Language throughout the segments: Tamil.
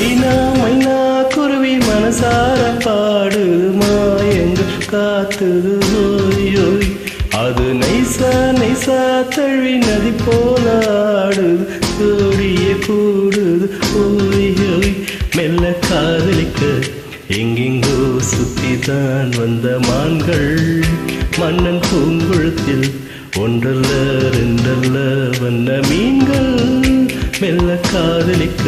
மைனா மைனா குருவி மனசார பாடுமா மாயங்கள் காத்துது ஓய் ஓய் அது நைசா நைசா தழுவி நதி போலாடு கூடிய கூடுது ஓய் மெல்ல காதலிக்க எங்கெங்கோ சுத்திதான் வந்த மான்கள். மன்னன் பூங்குளத்தில் ஒன்றல்ல ரெண்டல்ல வந்த மீன்கள். மெல்ல காதலிக்க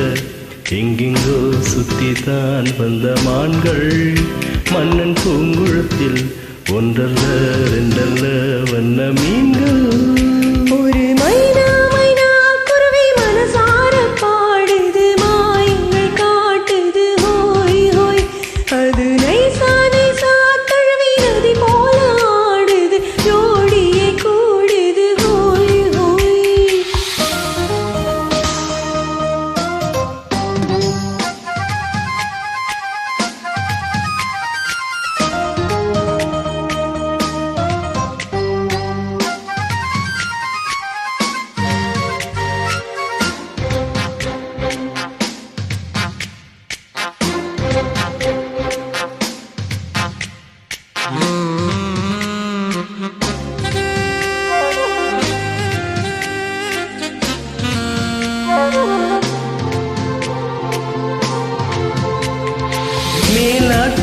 எங்கெங்கோ சுத்தித்தான் வந்த மான்கள். மன்னன் பூங்குளத்தில் ஒன்றல்ல ரெண்டல்ல வண்ண மீன்கள்.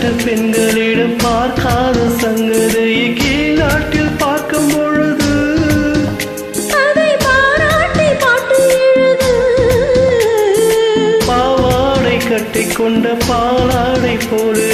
மேல்நாட்டு பெண்களிடம் பார்க்காத சங்கதியை கீழ்நாட்டில் பார்க்கும் பொழுது பாவாடை கட்டிக்கொண்ட பாலாடை போல்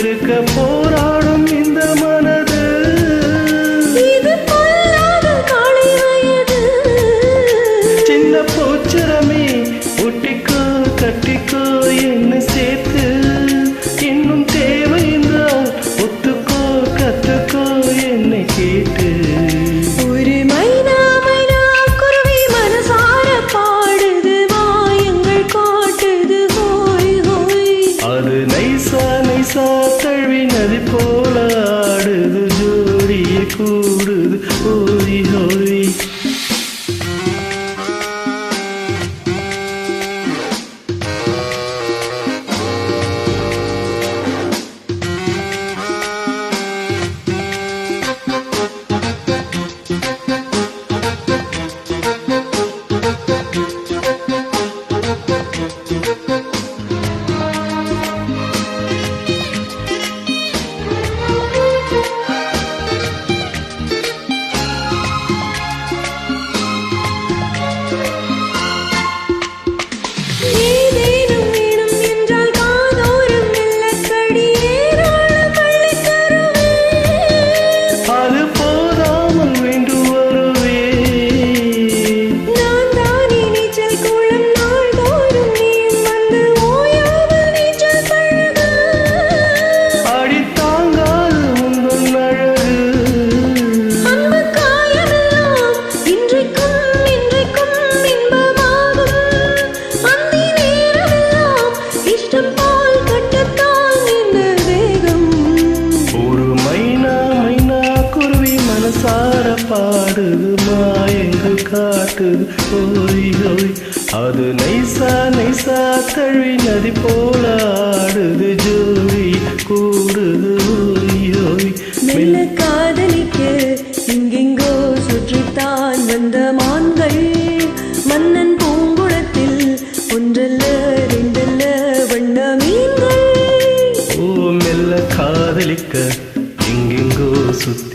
சார மனசார பாடுது மாயங்கள் காட்டுது ஓய் ஓய். அது நைசா நைசா தழுவி நதி போலாடுது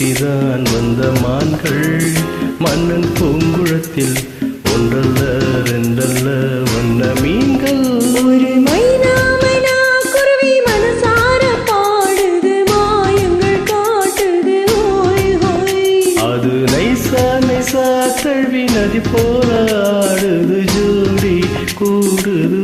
சுத்திதான் வந்த மான்கள். மன்னன் பூங்குளத்தில் ஒன்றல்ல ரெண்டல்ல வண்ண மீன்கள். ஒரு மைனா மைனா குருவி மனசார பாடுது மாயங்கள் காட்டுது. ஹோய் ஹோய் அது நைசா நைசா தழுவி நதி போல ஆடுது. ஜோடி கூடுது